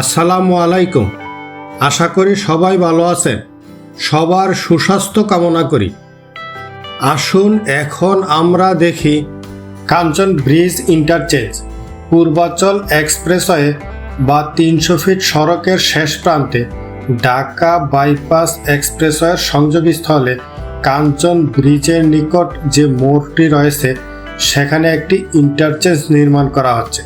আসসালামু আলাইকুম। আশা করি সবাই ভালো আছেন। সবার সুস্বাস্থ্য কামনা করি। আসুন এখন আমরা দেখি Kanchan bridge interchange, Purbachal expressway বা তিনশো ফিট সড়কের শেষ প্রান্তে ঢাকা বাইপাস এক্সপ্রেসওয়ের সংযোগস্থলে কাঞ্চন ব্রিজের নিকট যে মোড়টি রয়েছে, সেখানে একটি ইন্টারচেঞ্জ নির্মাণ করা হচ্ছে।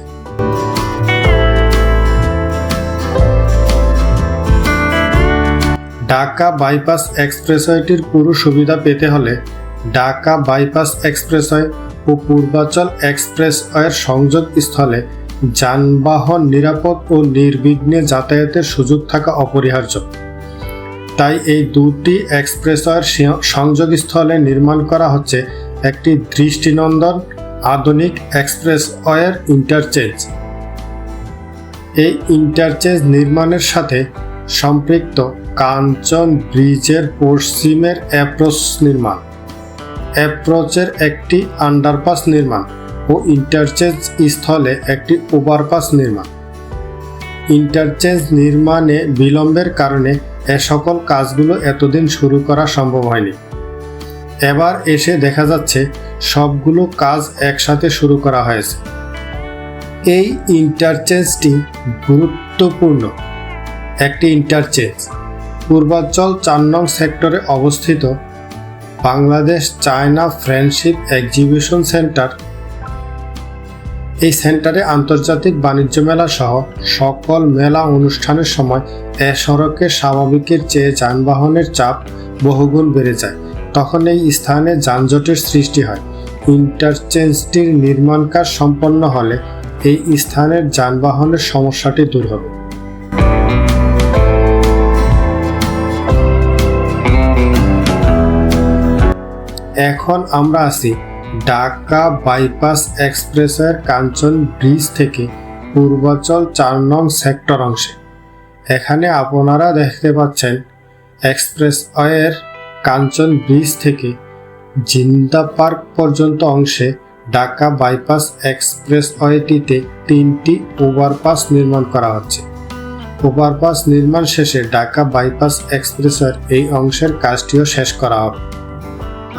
ঢাকা বাইপাস এক্সপ্রেসওয়েটির পুরো সুবিধা পেতে হলে ঢাকা বাইপাস এক্সপ্রেসওয়ে ও পূর্বাচল এক্সপ্রেসওয়ের সংযোগ স্থলে যানবাহন নিরাপদ ও নির্বিঘ্নে যাতায়াতের সুযোগ থাকা অপরিহার্য। তাই এই দুটি এক্সপ্রেসওয়ের সংযোগস্থলে নির্মাণ করা হচ্ছে একটি দৃষ্টিনন্দন আধুনিক এক্সপ্রেসওয়ের ইন্টারচেঞ্জ। এই ইন্টারচেঞ্জ নির্মাণের সাথে সম্পৃক্ত কাঞ্চন ব্রিজের পশ্চিমের অ্যাপ্রোচ নির্মাণ। অ্যাপ্রোচের একটি আন্ডারপাস নির্মাণ ও ইন্টারচেঞ্জ স্থলে একটি ওভারপাস নির্মাণ। ইন্টারচেঞ্জ নির্মাণে বিলম্বের কারণে এ সকল কাজগুলো এতদিন শুরু করা সম্ভব হয়নি। এবার এসে দেখা যাচ্ছে সবগুলো কাজ একসাথে শুরু করা হয়েছে। এই ইন্টারচেঞ্জটি গুরুত্বপূর্ণ। একটি ইন্টারচেঞ্জ। পূর্বাঞ্চল চার নং সেক্টরে অবস্থিত Bangladesh China friendship exhibition centre. এই সেন্টারে আন্তর্জাতিক বাণিজ্য মেলা সহ সকল মেলা অনুষ্ঠানের সময় এ সড়কে স্বাভাবিকের চেয়ে যানবাহনের চাপ বহুগুণ বেড়ে যায়। তখন এই স্থানে যানজটের সৃষ্টি হয়। ইন্টারচেঞ্জটির নির্মাণ কাজ সম্পন্ন হলে এই স্থানের যানবাহনের সমস্যাটি দূর হবে। এখন আমরা আছি ঢাকা বাইপাস এক্সপ্রেসের কাঞ্চন ব্রিজ থেকে পূর্বাচল চার নং সেক্টর অংশে। এখানে আপনারা দেখতে পাচ্ছেন এক্সপ্রেসওয়ের কাঞ্চন ব্রিজ থেকে জিন্দা পার্ক পর্যন্ত অংশে ঢাকা বাইপাস এক্সপ্রেসওয়েটিতে তিনটি ওভারপাস নির্মাণ করা হচ্ছে। ওভারপাস নির্মাণ শেষে ঢাকা বাইপাস এক্সপ্রেসের এই অংশের কাজটিও শেষ করা হবে।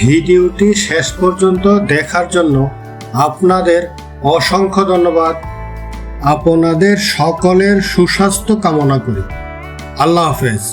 ভিডিওটি শেষ পর্যন্ত দেখার জন্য আপনাদের অসংখ্য ধন্যবাদ। আপনাদের সকলের সুস্বাস্থ্য কামনা করি। আল্লাহ হাফেজ।